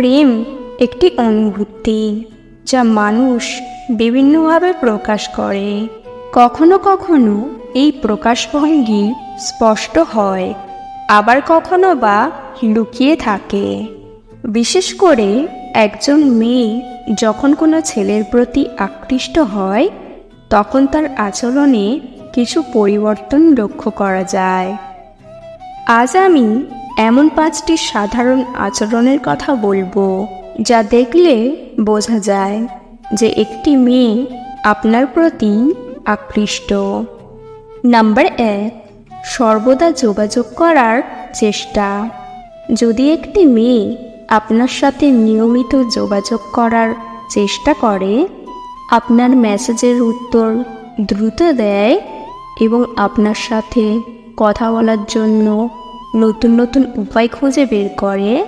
প্রেম একটি অনুভূতি যা মানুষ বিভিন্নভাবে প্রকাশ করে। কখনো কখনো এই প্রকাশভঙ্গি স্পষ্ট হয়, আবার কখনো বা লুকিয়ে থাকে। বিশেষ করে একজন মেয়ে যখন কোনো ছেলের প্রতি আকৃষ্ট হয়, তখন তার আচরণে কিছু পরিবর্তন লক্ষ্য করা যায়। আজ আমি এমন পাঁচটি সাধারণ আচরণের কথা বলব, যা দেখলে বোঝা যায় যে একটি মেয়ে আপনার প্রতি আকৃষ্ট। নাম্বার এক, সর্বদা যোগাযোগ করার চেষ্টা। যদি একটি মেয়ে আপনার সাথে নিয়মিত যোগাযোগ করার চেষ্টা করে, আপনার মেসেজের উত্তর দ্রুত দেয় এবং আপনার সাথে কথা বলার জন্য নতুন নতুন উপায় খুঁজে বের করে,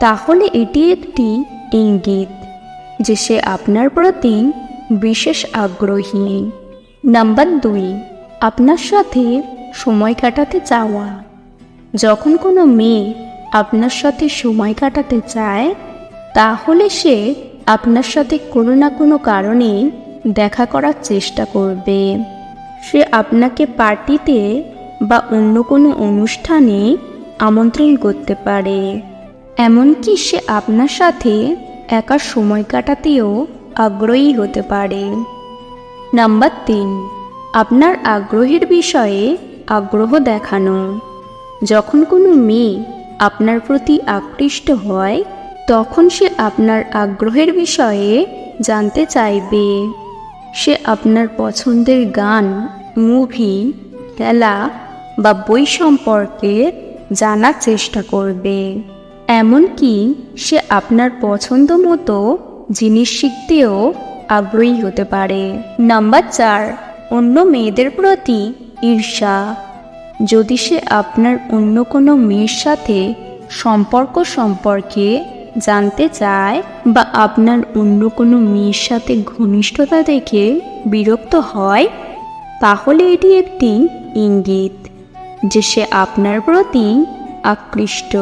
তাহলে এটি একটি ইঙ্গিত যে সে আপনার প্রতি বিশেষ আগ্রহী। নাম্বার দুই, আপনার সাথে সময় কাটাতে চাওয়া। যখন কোনো মেয়ে আপনার সাথে সময় কাটাতে চায়, তাহলে সে আপনার সাথে কোনো না কোনো কারণে দেখা করার চেষ্টা করবে। সে আপনাকে পার্টিতে বা অন্য কোনো অনুষ্ঠানে আমন্ত্রণ করতে পারে। এমনকি সে আপনার সাথে একা সময় কাটাতেও আগ্রহী হতে পারে। নাম্বার তিন, আপনার আগ্রহের বিষয়ে আগ্রহ দেখানো। যখন কোনো মেয়ে আপনার প্রতি আকৃষ্ট হয়, তখন সে আপনার আগ্রহের বিষয়ে জানতে চাইবে। সে আপনার পছন্দের গান, মুভি, খেলা বা বই সম্পর্কে জানার চেষ্টা করবে। এমনকি সে আপনার পছন্দ মতো জিনিস শিখতেও আগ্রহী হতে পারে। নাম্বার চার, অন্য মেয়েদের প্রতি ঈর্ষা। যদি সে আপনার অন্য কোনো মেয়ের সাথে সম্পর্ক সম্পর্কে জানতে চায় বা আপনার অন্য কোনো মেয়ের সাথে ঘনিষ্ঠতা দেখে বিরক্ত হয়, তাহলে এটি একটি ইঙ্গিত। যে সে আপনার প্রতি আকৃষ্ট।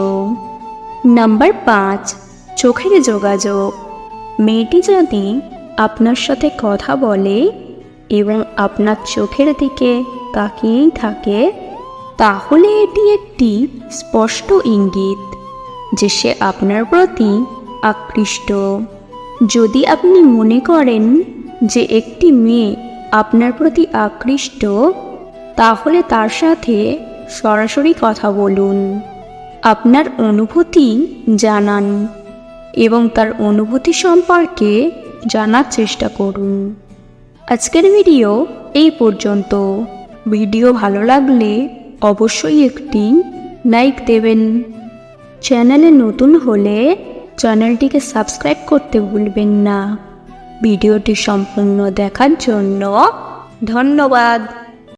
নাম্বার পাঁচ, চোখের যোগাযোগ। মেয়েটি যদি আপনার সাথে কথা বলে এবং আপনার চোখের দিকে তাকিয়েই থাকে, তাহলে এটি একটি স্পষ্ট ইঙ্গিত যে সে আপনার প্রতি আকৃষ্ট। যদি আপনি মনে করেন যে একটি মেয়ে আপনার প্রতি আকৃষ্ট তাহলে তার সাথে সরাসরি কথা বলুন। আপনার অনুভূতি জানান এবং তার অনুভূতি সম্পর্কে জানার চেষ্টা করুন। আজকের ভিডিও এই পর্যন্ত। ভিডিও ভালো লাগলে অবশ্যই একটি লাইক দেবেন। চ্যানেলে নতুন হলে চ্যানেলটিকে সাবস্ক্রাইব করতে ভুলবেন না। ভিডিওটি সম্পূর্ণ দেখার জন্য ধন্যবাদ।